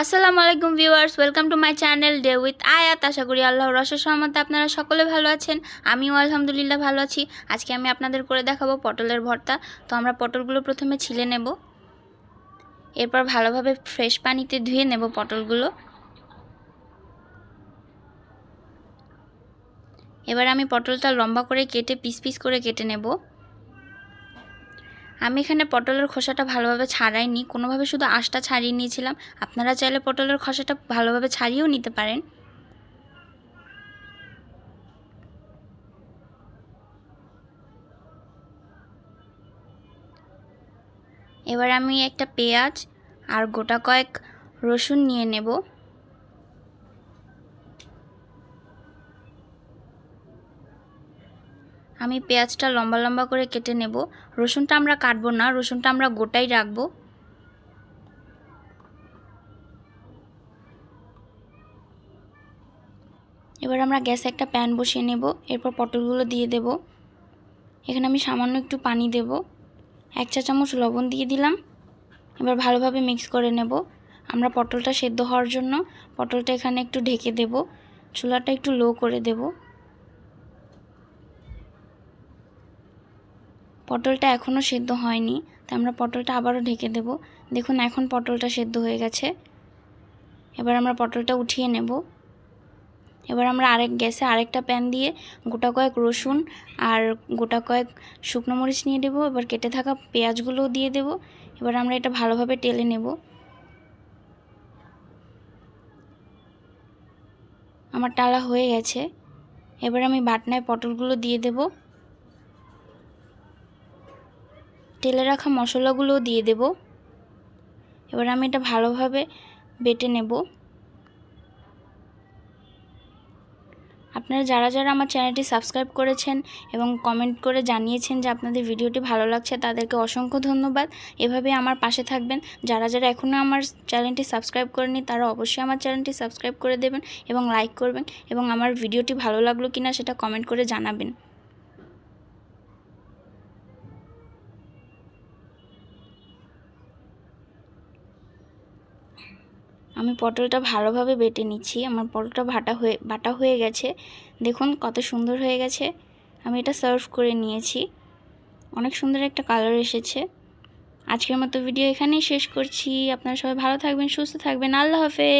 আসসালামু আলাইকুম viewers welcome to my channel day with Ayat আশা করি আল্লাহ রসের সহমতে আপনারা সকলে ভালো আছেন। আমিও আলহামদুলিল্লাহ ভালো আছি। আজকে আমি আপনাদের করে দেখাবো পটলের ভর্তা। তো আমরা পটলগুলো প্রথমে ছিলে নেব। এরপর ভালোভাবে ফ্রেশ পানিতে ধুয়ে নেব পটলগুলো। এবার আমি পটলটা লম্বা করে কেটে, পিস পিস করে কেটে নেব। আমি এখানে পটলের খোসাটা ভালোভাবে ছাড়াইনি, কোনোভাবে শুধু আঁশটা ছাড়িয়ে নিয়েছিলাম। আপনারা চাইলে পটলের খোসাটা ভালোভাবে ছাড়িয়েও নিতে পারেন। এবার আমি একটা পেঁয়াজ আর গোটা কয়েক রসুন নিয়ে নেব। আমি পেঁয়াজটা লম্বা লম্বা করে কেটে নেব। রসুনটা আমরা কাটবো না, রসুনটা আমরা গোটাই রাখব। এবার আমরা গ্যাসে একটা প্যান বসিয়ে নেব, এরপর পটলগুলো দিয়ে দেব। এখানে আমি সামান্য একটু পানি দেব। এক চা চামচ লবণ দিয়ে দিলাম। এবার ভালোভাবে মিক্স করে নেব। আমরা পটলটা সেদ্ধ হওয়ার জন্য পটলটা এখানে একটু ঢেকে দেব। চুলাটা একটু লো করে দেবো। পটলটা এখনও সেদ্ধ হয়নি তাই আমরা পটলটা আবারও ঢেকে দেব। দেখুন, এখন পটলটা সেদ্ধ হয়ে গেছে। এবার আমরা পটলটা উঠিয়ে নেব। এবার আমরা আরেক গ্যাসে আরেকটা প্যান দিয়ে গোটা কয়েক রসুন আর গোটা কয়েক শুকনো মরিচ নিয়ে দেবো। এবার কেটে থাকা পেঁয়াজগুলোও দিয়ে দেব। এবার আমরা এটা ভালোভাবে টেলে নেব। আমার টালা হয়ে গেছে। এবার আমি বাটনায় পটলগুলো দিয়ে দেবো। তেলে রাখা মশলাগুলোও দিয়ে দেব। এবার আমি এটা ভালোভাবে বেটে নেব। আপনারা যারা যারা আমার চ্যানেলটি সাবস্ক্রাইব করেছেন এবং কমেন্ট করে জানিয়েছেন যে আপনাদের ভিডিওটি ভালো লাগছে, তাদেরকে অসংখ্য ধন্যবাদ। এভাবে আমার পাশে থাকবেন। যারা যারা এখনও আমার চ্যানেলটি সাবস্ক্রাইব করেনি তারা অবশ্যই আমার চ্যানেলটি সাবস্ক্রাইব করে দেবেন এবং লাইক করবেন এবং আমার ভিডিওটি ভালো লাগল কিনা সেটা কমেন্ট করে জানাবেন। আমি পটলটা ভালোভাবে বেটে নিচ্ছি। আমার পটলটা ভাটা হয়ে, বাটা হয়ে গেছে। দেখুন কত সুন্দর হয়ে গেছে। আমি এটা সার্ভ করে নিয়েছি। অনেক সুন্দর একটা কালার এসেছে। আজকের মতো ভিডিও এখানেই শেষ করছি। আপনারা সবাই ভালো থাকবেন, সুস্থ থাকবেন। আল্লাহ হাফেজ।